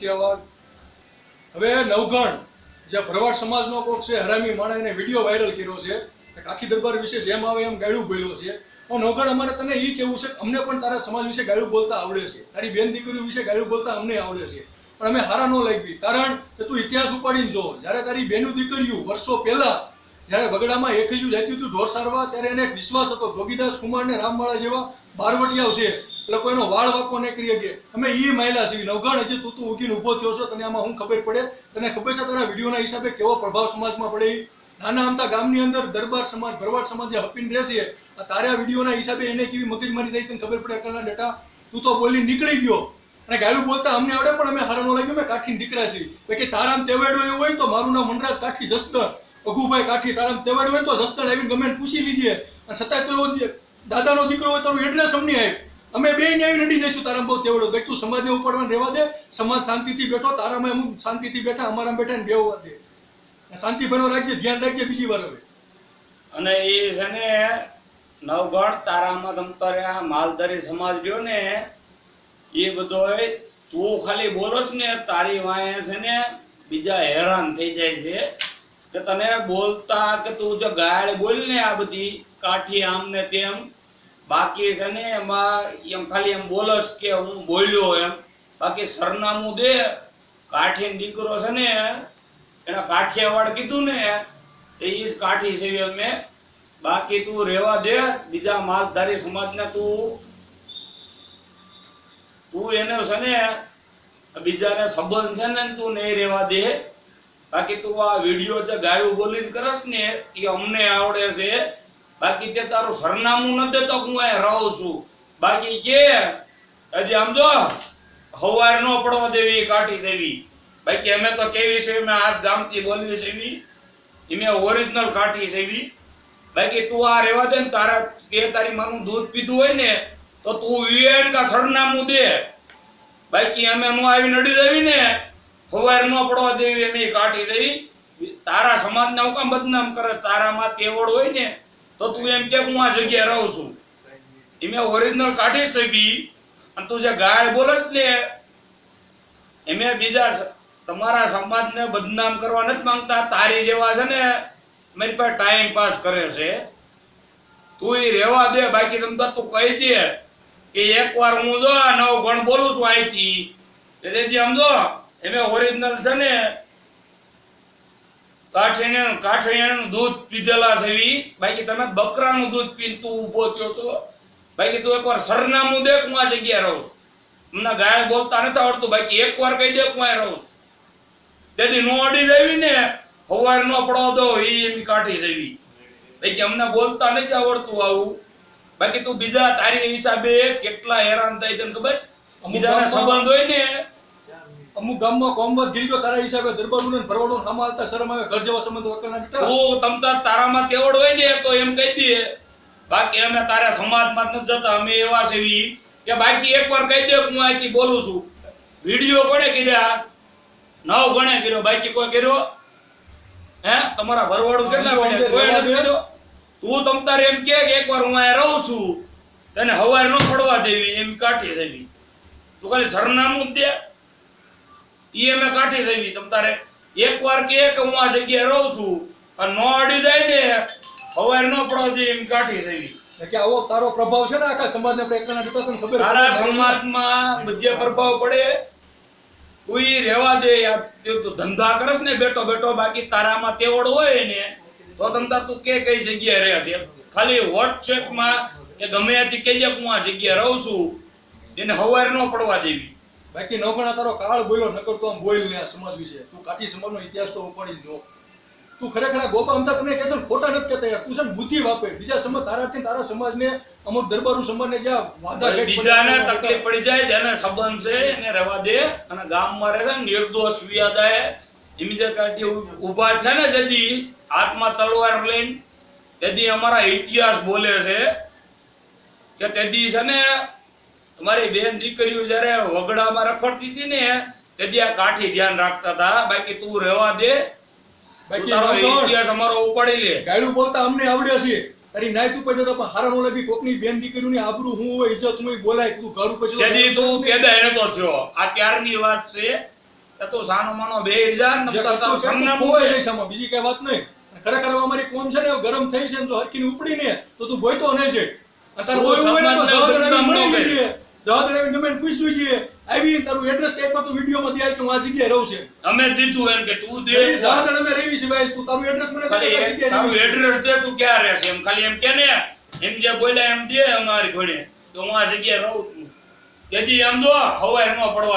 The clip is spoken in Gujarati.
કાઠિયાવાડ હવે નવગણ, જે ભરવાડ સમાજનો કોક છે, હરામી માણા એને વીડિયો વાયરલ કર્યો છે કાઠી દરબાર વિશે જેમ આવે એમ ગાયડું બોલ્યો છે. પણ નવગણ, અમારે તને એ કેવું છે અમને પણ તારા સમાજ વિશે ગાળું બોલતા આવડે છે. તારી બેન દીકરીઓ વિશે ગાયું બોલતા અમને આવડે છે. પણ અમે હારા ન લાગવી કારણ કે તું ઇતિહાસ ઉપાડીને જો, જ્યારે તારી બેનું દીકરીયું વર્ષો પહેલા જ્યારે વગડામાં એકલ્યું જતી હતું, ઢોર સારવા, ત્યારે એને એક વિશ્વાસ હતો જોગીદાસ કુમાર ને રામવાળા જેવા બારવટિયાઓ છે. એટલે કોઈનો વાળ વાકો નહીં કરી શકીએ અમે એ માયલા છીએ. નવઘણ હજી તું તું ઉગીને ઊભો થયો છો, તને આમાં હું ખબર પડે? તને ખબર છે તારા વિડીયોના હિસાબે કેવો પ્રભાવ સમાજમાં પડે? એ નાના અમતા ગામની અંદર દરબાર સમાજ, ભરવાડ સમાજ જે હપીને રહેશે. આ તારા વિડીયોના હિસાબે એને કેવી મગજમારી થઈ તને ખબર પડે અકલના ડેટા? તું તો બોલી નીકળી ગયો. અને ગાયું બોલતા અમને આવડે, પણ અમે હારાનો લાગ્યું મેં કાઠી દીકરા છીએ. બાકી તારામ તેવડો એવું હોય તો મારું નામ મનરાજ કાઠી જસ્તર અઘુભાઈ કાઠી, તારામ તેવડો હોય તો જસ્તર આવીને ગમે એને પૂછી લીજીએ અને છતાંય તો દાદાનો દીકરો હોય, તારું એડ્રેસ અમને આપ અમે બે ન્યાય નડી જઈશું તારા બહુ તેવડો. ભાઈ તું સમાજને ઉપાડવાને રહેવા દે, સમાજ શાંતિથી બેઠો, તારામાં અમુક શાંતિથી બેઠા અમારા બેઠા ને બેવવા દે. શાંતિ શાંતિભાઈનો રાખજે, ધ્યાન રાખજે બીજી વાર હવે. અને એ છે ને, નવગઢ, તારામાં તમ તારે આ માલધારી સમાજ રહ્યો ને, એ બધોય તું ખાલી બોલોસ ને, તારી વાંહે છે ને, બીજા હેરાન થઈ જાય છે. કે તને બોલતા કે તું જો ગાળ બોલ ને આ બધી કાઠી આમ ને તેમ બાકી છે ને એમાં એમ ખાલી એમ બોલસ કે હું બોલ્યો એમ. બાકી સરનામું દે કાઠી દીકરો છે ને, એના કાઠિયાવાડ કીધું ને, એ જ કાઠી છે અમે બાકી તું રેવા દે, બીજા માલધારી સમાજને તું તું એને છે ને, બીજાને સંબંધ છે ને તું નહીં રેવા દે. બાકી તું આ વીડિયો જે ગાળું બોલીને કરસ ને, એ અમને આવડે છે. બાકી તે તારું સરનામું ન દેતો હું અહીંયા રહું છું. બાકી કે, હજી આમ જો, હવાર નો પડવા દેવી, એ કાઠી સેવી. બાકી અમે તો કેવી છે, મેં આ ગામથી બોલવી સેવી એમે ઓરિજિનલ કાઠી સેવી. બાકી તું આ રેવા દે ને, તારા તે તારી માનું દૂધ પીધું હોય ને, તો તું યુએન કા સરનામું દે. બાકી અમે નો આવી નડી દેવી ને, હવાર નો પડવા દેવી એમ એ કાઠી સેવી. તારા સમાજને હું કામ બદનામ કરે? તારામાં તેવડ હોય ને તો તું એમ કે હું આ જગ્યાએ રહું છું. એમે ઓરિજિનલ કાઢી શકી. અને તું જે ગાળ બોલસ ને એમે બીજા તમારા સમાજને બદનામ કરવા નથી માંગતા. તારી જેવા છે ને, મારી પાસે ટાઈમ પાસ કરે છે. તું એ રહેવા દે, બાકી તમ તું કહી દે કે એકવાર હું જો નવ ગણ બોલું છું અહીંથી. એટલે સમજો એમે ઓરિજિનલ છે ને કાઠીને કાઠીયાનું દૂધ પીધેલા છે બાકી તમે બકરાનું દૂધ પીને તું ઊભો થયો છો. બાકી તું એકવાર સરનામું દે હું આ જગ્યાએ રહું અમને મને ગાય બોલતા નથી આવડતું. બાકી એકવાર કહી દે હું રહું તેથી નો અડી દેવી ને હવાર નો પડો દો એ એમની કાઠી જેવી. બાકી અમને બોલતા નથી આવડતું આવું. બાકી તું બીજા તારી હિસાબે કેટલા હેરાન થાય તને ખબર બીજાના સંબંધ હોય ને અમુક ગામમાં કોમવત ગીરી ગયો તારા હિસાબે દરબારું ને ભરવાડો હમાલતા શરમ આવે ઘર જેવા સંબંધો વકલના દીકરા તું તમ તાર તારામાં કેવડ હોય ને તો એમ કહી દે. બાકી અમે તારા સમાજમાં નથી જતા અમે એવા સેવી કે બાકી એકવાર કહી દે હું અહીંથી બોલું છું. વીડિયો કોણે કર્યા? નવ ગણે કર્યો. બાકી કોઈ કર્યો? હે? તમારા ભરવાડું કેટલા. કર્યો? તું તમ તારે એમ કે એકવાર હું અહીંયા રહું છું તને હવાર ન પડવા દેવી એમ કાઠી સેવી તું ખાલી સરનામું જ દે. ઈ અમે કાઠી સેવી તમ તારે એકવાર કે કે હું આ જગ્યાએ રહું છું અને નો અડી જાય ને હવાર ન પડવા દે એમ કાઠી સેવી કે આવો તારો પ્રભાવ છે ને આખા સમાજને આપણે એકલાના દીકરા તને ખબર તારા સમાજમાં બધે પ્રભાવ પડે. કોઈ રહેવા દે યાર તે તું ધંધા કરસ ને બેઠો બેઠો બાકી તારામાં તેવડ હોય ને તો તમ તાર તું કે કઈ જગ્યાએ રહે છે. ખાલી વોટ્સએપમાં કે ગમે ત્યાંથી કહીએ કે હું આ જગ્યાએ રહું છું એને હવાર ન પડવા દેવી. બાકી નવગણા તારો કાળ બોલ્યો નકર તો આમ બોલ ને સમાજ વિશે તું કાઠી સમાજનો ઇતિહાસ તો ઉપાડી જો તું ખરેખર ગોપા અમથા તને કહેશે ખોટા નથી કહેતા યાર. તું છે ને બુદ્ધિ વાપે બીજા સમાજ તારાથી ને તારા સમાજને અમુક દરબારું સમાજને જ્યાં ઘેટ બીજાને તકલીફ પડી જાય જેને સંબંધ છે એને રહેવા દે અને ગામમાં રહે ને નિર્દોષ એમ જે ઊભા છે ને જદી હાથમાં તલવાર લઈને તેથી અમારા ઇતિહાસ બોલે છે કે તેથી છે ને તમારી બેન દીકરીઓ જ્યારે વગડામાં રખડતી હતી ને તેથી આ કાઠી ધ્યાન રાખતા હતા. બાકી તું રહેવા દે. બાકી ઇતિહાસ અમારો ઉપાડી લે. ગાયડું બોલતા અમને આવડે છે. તારી નાય તું પડે પણ હારા નો લાગી કોકની બેન દીકરીઓની આબરૂ હું હોય ઇજ્જત હું બોલાય તું ઘર ઉપર તેથી તું પેદા એનો થયો આ ક્યારની વાત છે? સાનો માનો જા ખોવાઈ હોય. બીજી કઈ વાત નહીં. ખરેખર અમારી કોમ છે ને ગરમ થઈ છે ને જો હરખીને ઉપડી ને તો તું ભોયતો નહીં છે. અત્યારે તારું હોય ને તો જવાબ મળી ન જઈએ જવાબ તમે પૂછ્યું છે આવી તારું એડ્રેસ ટાઈપ પર તું વિડીયોમાં દે કે હું આ જગ્યાએ રહું છે. અમે દીધું એમ કે તું દે એ અમે રહી છે ભાઈ. તું તારું એડ્રેસ મને ખાલી તારું એડ્રેસ દે તું ક્યાં રહેશે? એમ ખાલી એમ કે ને એમ જે બોલ્યા એમ દે અમારી ઘોડે. તો હું આ જગ્યાએ રહું છું. તેથી એમ દો હવાય ન પડવા